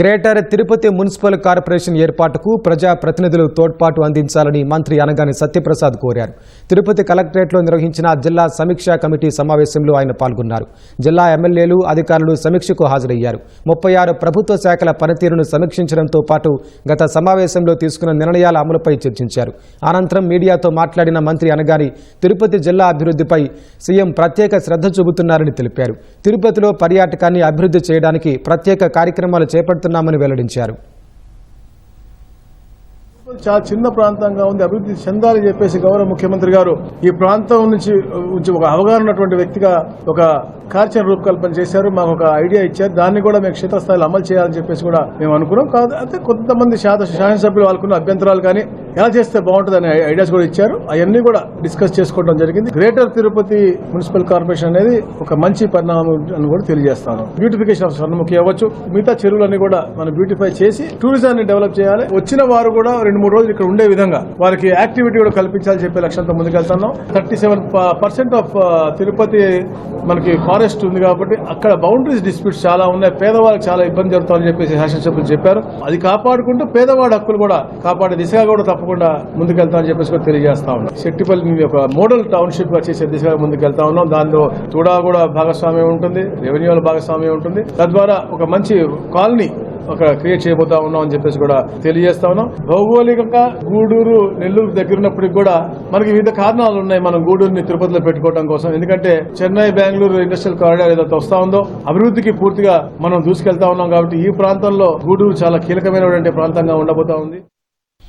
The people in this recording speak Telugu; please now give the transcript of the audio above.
గ్రేటర్ తిరుపతి మున్సిపల్ కార్పొరేషన్ ఏర్పాటుకు ప్రజా ప్రతినిధులు తోడ్పాటు అందించాలని మంత్రి అనగాని సత్యప్రసాద్ కోరారు. తిరుపతి కలెక్టరేట్లో నిర్వహించిన జిల్లా సమీక్షా కమిటీ సమావేశంలో ఆయన పాల్గొన్నారు. జిల్లా ఎమ్మెల్యేలు అధికారులు సమీక్షకు హాజరయ్యారు. ముప్పై ఆరు ప్రభుత్వ శాఖల పనితీరును సమీక్షించడంతో పాటు గత సమావేశంలో తీసుకున్న నిర్ణయాల అమలుపై చర్చించారు. అనంతరం మీడియాతో మాట్లాడిన మంత్రి అనగాని తిరుపతి జిల్లా అభివృద్ధిపై సీఎం ప్రత్యేక శ్రద్ధ చూపుతున్నారని తెలిపారు. తిరుపతిలో పర్యాటకాన్ని అభివృద్ధి చేయడానికి ప్రత్యేక కార్యక్రమాలు చేపడుతున్నామని వెల్లడించారు. చాలా చిన్న ప్రాంతంగా ఉంది. అభివృద్ధి చెందాలని చెప్పేసి గౌరవ ముఖ్యమంత్రి గారు ఈ ప్రాంతం నుంచి ఒక అవగాహన ఉన్నటువంటి వ్యక్తిగా ఒక కార్యచరణ రూపకల్పన చేశారు. మాకు ఒక ఐడియా ఇచ్చారు. దాన్ని కూడా మేము క్షేత్రస్థాయిలో అమలు చేయాలని చెప్పేసి కూడా మేము అనుకున్నాం. కాదు అయితే కొంతమంది శాసనసభ్యులు వాళ్ళకున్న అభ్యంతరాలు కానీ ఎలా చేస్తే బాగుంటుంది అనే ఐడియాస్ కూడా ఇచ్చారు. అవన్నీ కూడా డిస్కస్ చేసుకోవడం జరిగింది. గ్రేటర్ తిరుపతి మున్సిపల్ కార్పొరేషన్ అనేది ఒక మంచి పరిణామం అని కూడా తెలియజేస్తాను. బ్యూటిఫికేషన్ ఆఫ్ స్వర్ణముఖి అవ్వచ్చు. మిగతా చెరువులన్నీ కూడా మనం బ్యూటిఫై చేసి టూరిజాన్ని డెవలప్ చేయాలి. వచ్చిన వారు కూడా రెండు మూడు రోజులు ఇక్కడ ఉండే విధంగా వారికి యాక్టివిటీ కూడా కల్పించాలని చెప్పే లక్ష్యంతో ముందుకెళ్తున్నాం. Thirty seven percent of Tirupati మనకి ఫారెస్ట్ ఉంది కాబట్టి అక్కడ బౌండరీస్ డిస్ప్యూట్స్ చాలా ఉన్నాయి. పేదవాళ్ళకి చాలా ఇబ్బంది జరుగుతుందని చెప్పేసి శాసనసభ్యులు చెప్పారు. అది కాపాడుకుంటూ పేదవాడి హక్కులు కూడా కాపాడే దిశగా కూడా తప్పకుండా ముందుకెళ్తామని చెప్పేసి కూడా తెలియజేస్తా ఉన్నాం. శెట్టిపల్లి ఒక మోడల్ టౌన్షిప్గా చేసే దిశగా ముందుకెళ్తా ఉన్నాం. దానిలో తూడా కూడా భాగస్వామ్యం ఉంటుంది రెవెన్యూల భాగస్వామ్యం ఉంటుంది. తద్వారా ఒక మంచి కాలనీ ఒక క్రియేట్ చేయబోతా ఉన్నాం అని చెప్పేసి కూడా తెలియజేస్తా ఉన్నాం. భౌగోళికంగా గూడూరు నెల్లూరు దగ్గర ఉన్నప్పటికి కూడా మనకి వివిధ కారణాలు ఉన్నాయి మనం గూడూరుని తిరుపతిలో పెట్టుకోవడం కోసం. ఎందుకంటే చెన్నై బెంగళూరు ఇండస్ట్రియల్ కారిడార్ ఏదైతే వస్తా ఉందో అభివృద్ధికి పూర్తిగా మనం దూసుకెళ్తా ఉన్నాం కాబట్టి ఈ ప్రాంతంలో గూడూరు చాలా కీలకమైనటువంటి ప్రాంతంగా ఉండబోతా ఉంది.